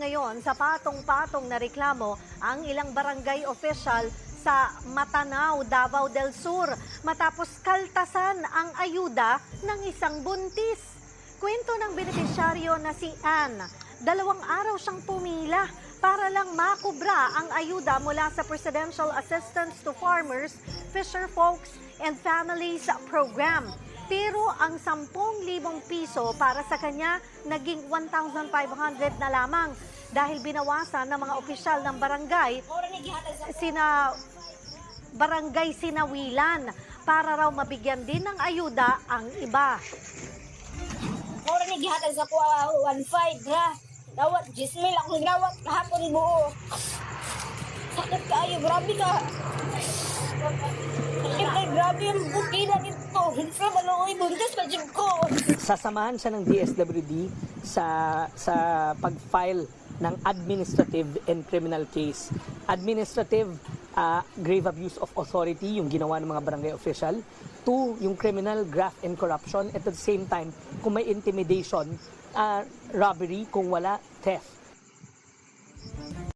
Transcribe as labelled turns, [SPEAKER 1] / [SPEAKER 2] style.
[SPEAKER 1] ngayon sa patong-patong na reklamo ang ilang barangay official sa Matanao, Davao del Sur matapos kaltasan ang ayuda ng isang buntis. Kwento ng benepisyaryo na si Ann, dalawang araw siyang pumila para lang makubra ang ayuda mula sa Presidential Assistance to Farmers, Fisher Folks and Families Program. Pero ang 10,000 piso para sa kanya naging 1,500 na lamang dahil binawasan ng mga opisyal ng barangay sina barangay sinawilan para raw mabigyan din ng ayuda ang iba.
[SPEAKER 2] Mura ni gihatag sa kuha 1.5 ra. Dawat 10 mil akong dawat kahapon buo. Sakit kayo, grabe ka. Sakit grabe ang buti na ka maluoy buntis ka jud ko.
[SPEAKER 3] sasamahan siya ng DSWD sa sa pag-file ng administrative and criminal case. Administrative, ah, grave abuse of authority, yung ginawa ng mga barangay official. Two, yung criminal, graft and corruption. At the same time, kung may intimidation, ah, robbery, kung wala, theft.